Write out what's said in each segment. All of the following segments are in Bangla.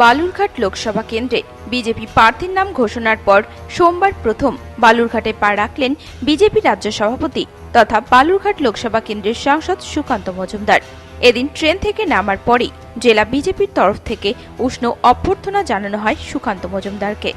বালুরঘাট লোকসভা কেন্দ্রে বিজেপি প্রার্থীর নাম ঘোষণার পর সোমবার প্রথম বালুরঘাটে পা রাখলেন বিজেপি রাজ্য সভাপতি তথা বালুরঘাট লোকসভা কেন্দ্রের সাংসদ সুকান্ত মজুমদার। এদিন ট্রেন থেকে নামার পরেই জেলা বিজেপির তরফ থেকে উষ্ণ অভ্যর্থনা জানানো হয় সুকান্ত মজুমদারকে।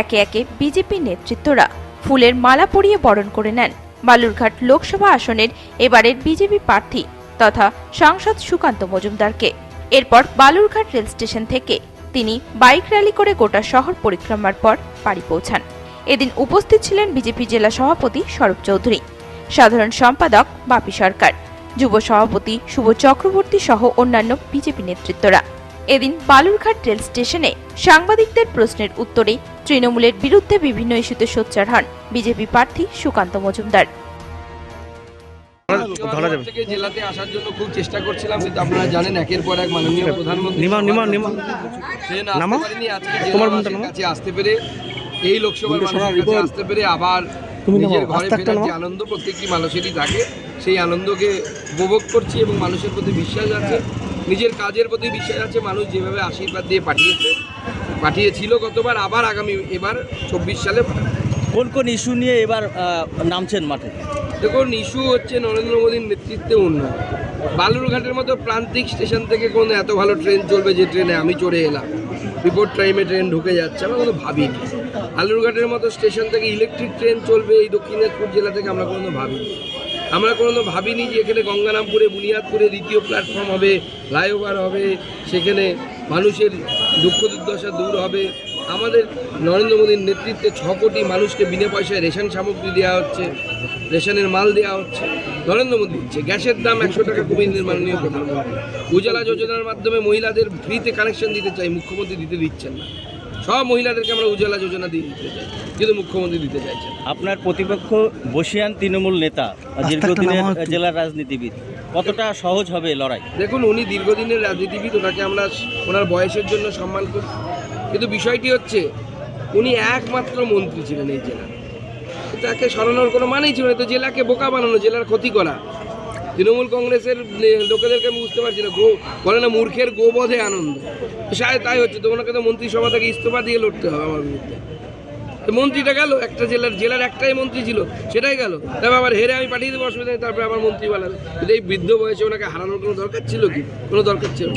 একে একে বিজেপি নেতৃত্বরা ফুলের মালা পরিয়ে বরণ করে নেন। বালুরঘাট লোকসভা আসনের এবারের বিজেপি প্রার্থী তথা সাংসদ সুকান্ত মজুমদারকে। এরপর বালুরঘাট রেল স্টেশন থেকে তিনি বাইক র্যালি করে গোটা শহর পরিক্রমার পর বাড়ি পৌঁছান। এদিন উপস্থিত ছিলেন বিজেপি জেলা সভাপতি স্বরূপ চৌধুরী, সাধারণ সম্পাদক বাপি সরকার, যুব সভাপতি শুভ চক্রবর্তী সহ অন্যান্য বিজেপি নেতৃত্বরা। এদিন বালুরঘাট রেল স্টেশনে সাংবাদিকদের প্রশ্নের উত্তরে তৃণমূলের বিরুদ্ধে বিভিন্ন ইস্যুতে সোচ্চার হন। বিজেপি প্রার্থী সুকান্ত মজুমদার। ধরা যাবে। থেকে জেলাতে আসার জন্য খুব চেষ্টা করছিলাম কিন্তু আপনারা জানেন একের পর এক মাননীয় প্রধানমন্ত্রী নিমা নিমা নিমা নামা? আসতে পারেনি আজকে তোমার জেলাবাসীর কাছে আসতে পেরে এই লোকসভার মানুষের কাছে আসতে পেরে আবার নিজের ঘরে ফেরার যে আনন্দ প্রত্যেকটি মানুষেরই থাকে সেই আনন্দকে উপভোগ করছি এবং মানুষের প্রতি বিশ্বাস আছে নিজের কাজের প্রতি বিশ্বাস আছে মানুষ যেভাবে আশীর্বাদ দিয়ে পাঠিয়েছে পাঠিয়েছিল গতবার আবার আগামী এবার চব্বিশ সালে। কোন কোন ইস্যু নিয়ে এবার নামছেন মাঠে? দেখুন ইস্যু হচ্ছে নরেন্দ্র মোদীর নেতৃত্বে উন্নয়ন। বালুরঘাটের মতো প্রান্তিক স্টেশন থেকে কোন এত ভালো ট্রেন চলবে যে ট্রেনে আমি চড়ে এলাম। বিপদ টাইমে ট্রেন ঢুকে যাচ্ছে আমরা কোনো ভাবিনি। বালুরঘাটের মতো স্টেশন থেকে ইলেকট্রিক ট্রেন চলবে এই দক্ষিণ দিনাজপুর জেলা থেকে আমরা কোনো ভাবিনি। আমরা কোনো ভাবিনি যে এখানে গঙ্গারামপুরে বুনিয়াদপুরে দ্বিতীয় প্ল্যাটফর্ম হবে ফ্লাইওভার হবে সেখানে মানুষের দুঃখ দুর্দশা দূর হবে। আমাদের নরেন্দ্র মোদীর নেতৃত্বে ছ কোটি মানুষকে বিনা পয়সায় রেশন সামগ্রী দেওয়া হচ্ছে রেশনের মাল দেওয়া হচ্ছে। নরেন্দ্র মোদী দিচ্ছে গ্যাসের দাম একশো টাকা কমিয়ে দিলেন মাননীয় প্রধানমন্ত্রী। উজালা যোজনার মাধ্যমে মহিলাদের ফ্রিতে কানেকশন দিতে চাই মুখ্যমন্ত্রী দিতে দিচ্ছেন না। সব মহিলাদেরকে আমরা উজালা যোজনা দিয়ে দিতে চাই কিন্তু মুখ্যমন্ত্রী দিতে চাইছেন আপনার প্রতিপক্ষ বসিয়ান তৃণমূল নেতা দীর্ঘদিনের। জেলার রাজনীতিবিদ। কতটা সহজ হবে লড়াই? দেখুন, উনি দীর্ঘদিনের রাজনীতিবিদ, ওনাকে আমরা ওনার বয়সের জন্য সম্মান করি। কিন্তু বিষয়টি হচ্ছে, উনি একমাত্র মন্ত্রী ছিলেন এই জেলার তাকে সরানোর কোনো মানেই ছিল না। তো জেলাকে বোকা বানানো, জেলার ক্ষতি করা। তৃণমূল কংগ্রেসের লোকেদেরকে আমি বুঝতে পারছি না। গো, বলে না, মূর্খের গোবধে আনন্দ। শায়দ তাই হচ্ছে, তো ওনাকে তো মন্ত্রিসভা থেকে ইস্তফা দিয়ে লড়তে হবে আমার বিরুদ্ধে। মন্ত্রীটা গেল, একটা জেলার জেলার একটাই মন্ত্রী ছিল, সেটাই গেল। তারপর আবার হেরে আমি পাঠিয়ে দেবো অসুবিধা নেই, তারপরে আবার মন্ত্রী বানাবে। কিন্তু এই বৃদ্ধ বয়সে ওনাকে হারানোর কোনো দরকার ছিল কি? কোনো দরকার ছিল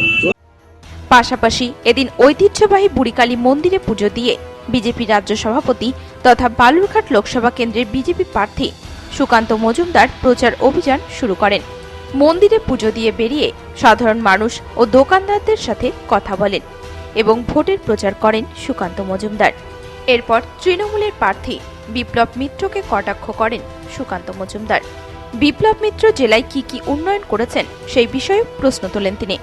পাশাপাশি এদিন ঐতিহ্যবাহী বুড়িকালী মন্দিরে পুজো দিয়ে বিজেপি রাজ্য সভাপতি তথা বালুরঘাট লোকসভা কেন্দ্রের বিজেপি প্রার্থী সুকান্ত মজুমদার প্রচার অভিযান শুরু করেন। মন্দিরে পুজো দিয়ে বেরিয়ে সাধারণ মানুষ ও দোকানদারদের সাথে কথা বলেন এবং ভোটের প্রচার করেন সুকান্ত মজুমদার। এরপর তৃণমূলের প্রার্থী বিপ্লব মিত্রকে কটাক্ষ করেন সুকান্ত মজুমদার। বিপ্লব মিত্র জেলায় কি কি উন্নয়ন করেছেন সেই বিষয়ে প্রশ্ন তোলেন তিনি।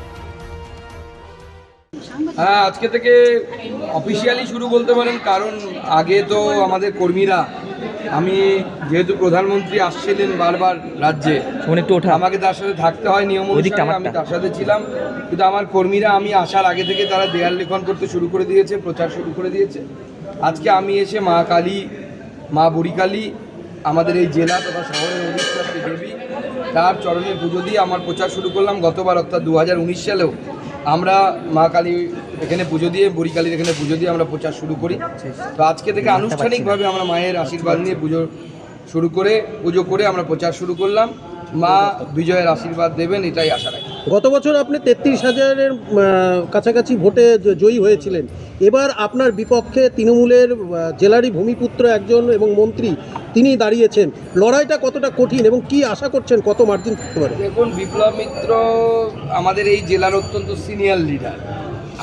হ্যাঁ আজকে থেকে অফিসিয়ালি শুরু বলতে পারেন কারণ আগে তো আমাদের কর্মীরা আমি যেহেতু প্রধানমন্ত্রী আসছিলেন বারবার রাজ্যে আমাকে তার সাথে থাকতে হয় নিয়ম আমি তার সাথে ছিলাম কিন্তু আমার কর্মীরা আমি আসার আগে থেকে তারা দেয়াল লিখন করতে শুরু করে দিয়েছে প্রচার শুরু করে দিয়েছে। আজকে আমি এসে মা কালী মা বুড়িকালী আমাদের এই জেলা তথা শহরের অধিষ্ঠাত্রী দেবী তার চরণে পুজো দিয়ে আমার প্রচার শুরু করলাম গতবার অর্থাৎ দু হাজার উনিশ সালেও। আমরা মা কালী এখানে পুজো দিয়ে বুড়িকালীর এখানে পুজো দিয়ে আমরা প্রচার শুরু করি। তো আজকে থেকে আনুষ্ঠানিকভাবে আমরা মায়ের আশীর্বাদ নিয়ে পুজো শুরু করে পুজো করে আমরা প্রচার শুরু করলাম। মা বিজয়ের আশীর্বাদ দেবেন এটাই আশা রাখি। গত বছর আপনি তেত্রিশ হাজারের কাছাকাছি ভোটে জয়ী হয়েছিলেন। এবার আপনার বিপক্ষে তৃণমূলের জেলারই ভূমিপুত্র একজন এবং মন্ত্রী তিনি দাঁড়িয়েছেন। লড়াইটা কতটা কঠিন এবং কি আশা করছেন কত মার্জিন থাকতে পারে? দেখুন বিপ্লব মিত্র আমাদের এই জেলার অত্যন্ত সিনিয়র লিডার।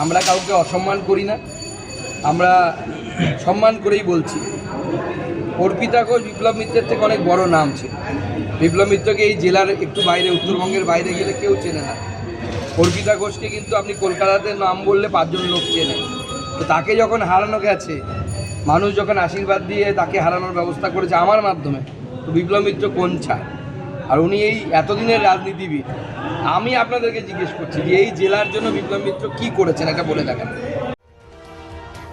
আমরা কাউকে অসম্মান করি না। আমরা সম্মান করেই বলছি। অর্পিতা ঘোষ বিপ্লব মিত্রের থেকে অনেক বড় নাম ছিল। বিপ্লব মিত্রকে এই জেলার একটু বাইরে, উত্তরবঙ্গের বাইরে গেলে কেউ চেনে না। অর্পিতা ঘোষকে কিন্তু আপনি কলকাতাতে নাম বললে পাঁচজন লোক চেনে। তো তাকে যখন হারানো গেছে, মানুষ যখন আশীর্বাদ দিয়ে তাকে হারানোর ব্যবস্থা করেছে আমার মাধ্যমে, তো বিপ্লব মিত্র কোন ছাড়? আর উনি এই এতদিনের রাজনীতিবিদ, আমি আপনাদেরকে জিজ্ঞেস করছি যে এই জেলার জন্য বিপ্লব মিত্র কি করেছেন, এটা বলে দেখেন।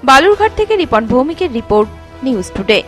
বালুরঘাট থেকে রিপন ভৌমিকের রিপোর্ট, নিউজ টুডে।